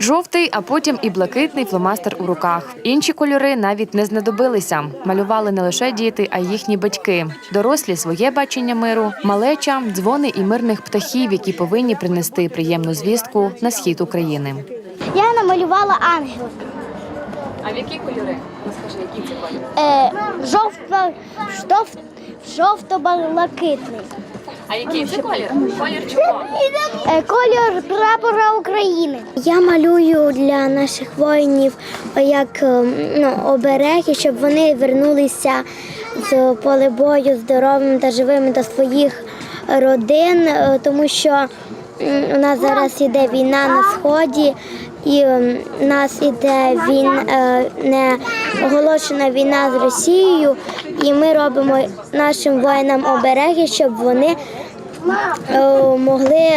Жовтий, а потім і блакитний фломастер у руках. Інші кольори навіть не знадобилися. Малювали не лише діти, а й їхні батьки. Дорослі своє бачення миру, малеча, дзвони і мирних птахів, які повинні принести приємну звістку на схід України. Я намалювала ангела. А в які кольори? Розкажи, які це кольори? Е, жовто, жовт, жовто-блакитний. А який це колір? Колір чого? Е, колір прапора України. Я малюю для наших воїнів як е, ну, обереги, щоб вони вернулися з поля бою здоровими та живими до своїх родин, е, тому що у нас зараз іде війна на сході. І у нас іде він е, не оголошена війна з Росією, і ми робимо нашим воїнам обереги, щоб вони е, могли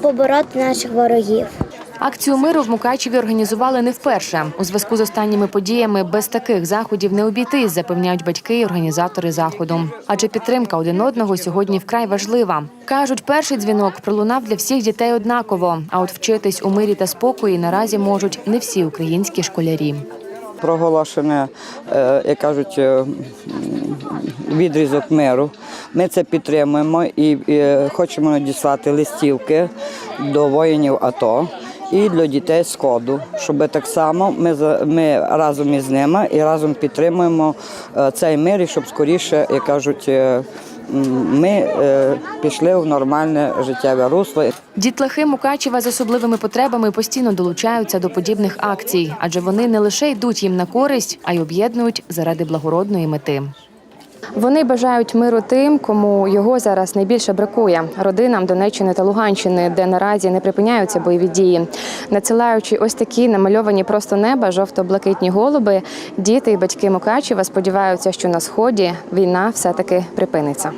побороти наших ворогів. Акцію миру в Мукачеві організували не вперше. У зв'язку з останніми подіями без таких заходів не обійтись, запевняють батьки і організатори заходу. Адже підтримка один одного сьогодні вкрай важлива. кажуть, перший дзвінок пролунав для всіх дітей однаково. А от вчитись у мирі та спокої наразі можуть не всі українські школярі. Проголошене, е, як кажуть, е, відрізок миру. Ми це підтримуємо і хочемо надіслати листівки до воїнів АТО. І для дітей сходу, щоб так само ми ми разом із ними і разом підтримуємо е, цей мир, і щоб скоріше, як кажуть, ми е, пішли в нормальне життєве русло. Дітлахи Мукачева з особливими потребами постійно долучаються до подібних акцій, адже вони не лише йдуть їм на користь, а й об'єднують заради благородної мети. Вони бажають миру тим, кому його зараз найбільше бракує родинам Донеччини та Луганщини, де наразі не припиняються бойові дії. Надсилаючи ось такі намальовані просто неба, жовто-блакитні голуби, діти і батьки Мукачева сподіваються, що на сході війна все таки припиниться.